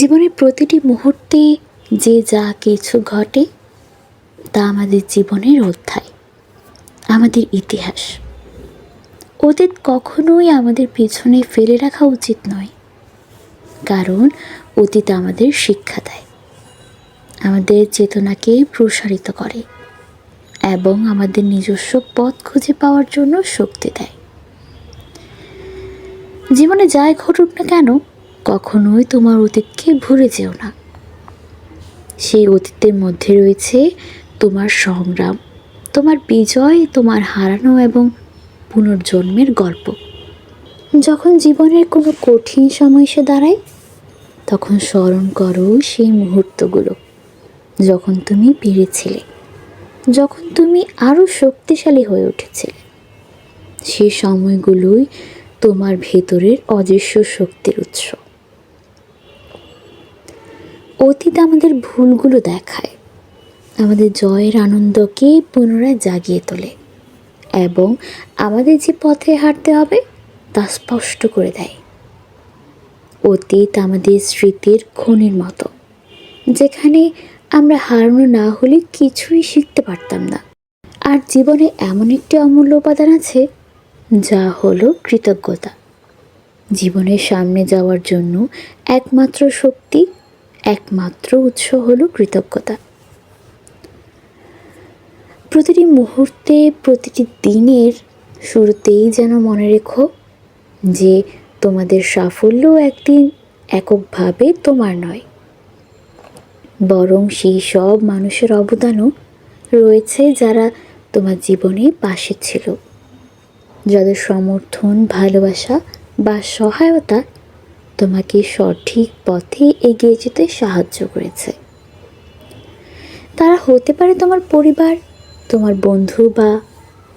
জীবনের প্রতিটি মুহূর্তে যে যা কিছু ঘটে, তা আমাদের জীবনের অধ্যায়, আমাদের ইতিহাস। অতীত কখনোই আমাদের পেছনে ফেলে রাখা উচিত নয়, কারণ অতীত আমাদের শিক্ষা দেয়, আমাদের চেতনাকে প্রসারিত করে এবং আমাদের নিজস্ব পথ খুঁজে পাওয়ার জন্য শক্তি দেয়। জীবনে যাই ঘটুক না কেন কখনোই তোমার অতীতকে ভুলে যেও না। সেই অতীতের মধ্যে রয়েছে তোমার সংগ্রাম, তোমার বিজয়, তোমার হারানো এবং পুনর্জন্মের গল্প। যখন জীবনের কোনো কঠিন সময় এসে দাঁড়ায়, তখন স্মরণ করো সেই মুহূর্তগুলো, যখন তুমি পেরেছিলে, যখন তুমি আরও শক্তিশালী হয়ে উঠেছিলে। সেই সময়গুলোই তোমার ভেতরের অদৃশ্য শক্তির উৎস। অতীত আমাদের ভুলগুলো দেখায়, আমাদের জয়ের আনন্দকে পুনরায় জাগিয়ে তোলে এবং আমাদের যে পথে হাঁটতে হবে তা স্পষ্ট করে দেয়। অতীত আমাদের স্মৃতির খনির মতো, যেখানে আমরা হারানো না হলে কিছুই শিখতে পারতাম না। আর জীবনে এমন একটি অমূল্য উপাদান আছে, যা হলো কৃতজ্ঞতা। জীবনের সামনে যাওয়ার জন্য একমাত্র শক্তি একমাত্র উৎস হল কৃতজ্ঞতা। প্রতিটি মুহূর্তে, প্রতিটি দিনের শুরুতেই যেন মনে রেখো যে তোমাদের সাফল্য একদিন এককভাবে তোমার নয়। বরং সেই সব মানুষের অবদানও রয়েছে যারা তোমার জীবনে পাশে ছিল। যাদের সমর্থন, ভালোবাসা বা সহায়তা তোমাকে সঠিক পথে এগিয়ে যেতে সাহায্য করেছে। তারা হতে পারে তোমার পরিবার, তোমার বন্ধু বা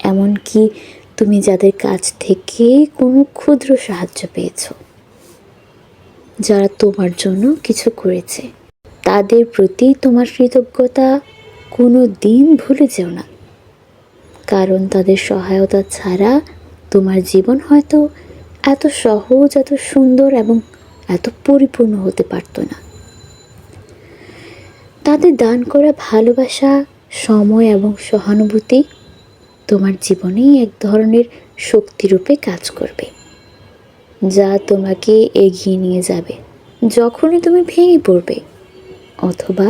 এমনকি তুমি যাদের কাছ থেকে কোনো ক্ষুদ্র সাহায্য পেয়েছ। যারা তোমার জন্য কিছু করেছে, তাদের প্রতি তোমার কৃতজ্ঞতা কোনো দিন ভুলে যেও না। কারণ তাদের সহায়তা ছাড়া তোমার জীবন হয়তো এত সহজ, এত সুন্দর এবং এত পরিপূর্ণ হতে পারতো না। তাদের দান করা ভালোবাসা, সময় এবং সহানুভূতি তোমার জীবনেই এক ধরনের শক্তিরূপে কাজ করবে। যা তোমাকে এগিয়ে নিয়ে যাবে যখনই তুমি ভেঙে পড়বে অথবা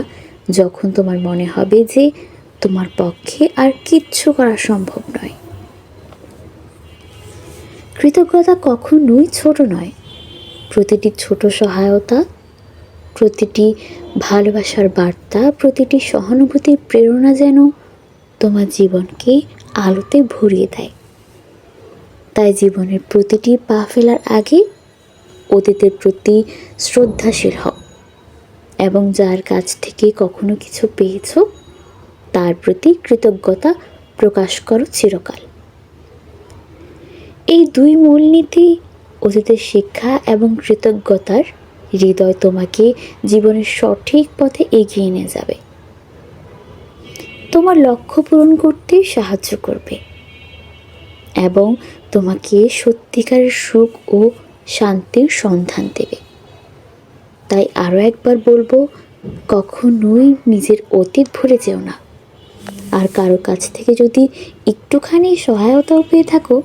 যখন তোমার মনে হবে যে তোমার পক্ষে আর কিচ্ছু করা সম্ভব নয়। কৃতজ্ঞতা কখনোই ছোট নয়। প্রতিটি ছোট সহায়তা, প্রতিটি ভালোবাসার বার্তা, প্রতিটি সহানুভূতির প্রেরণা যেন তোমার জীবনকে আলোতে ভরিয়ে দেয়। তাই জীবনের প্রতিটি পা ফেলার আগে অতীতের প্রতি শ্রদ্ধাশীল হও এবং যার কাছ থেকে কখনো কিছু পেয়েছ, তার প্রতি কৃতজ্ঞতা প্রকাশ করো চিরকাল। এই দুই মূলনীতি, অতীতের শিক্ষা এবং কৃতজ্ঞতার হৃদয় তোমাকে জীবনের সঠিক পথে এগিয়ে নিয়ে যাবে। তোমার লক্ষ্য পূরণ করতে সাহায্য করবে এবং তোমাকে সত্যিকারের সুখ ও শান্তির সন্ধান দেবে। তাই আরও একবার বলব, কখনোই নিজের অতীত ভুলে যেও না। আর কারও কাছ থেকে যদি একটুখানি সহায়তাও পেয়ে থাকো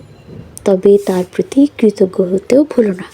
তবে তার প্রতি কৃতজ্ঞ হতেও ভুলো না।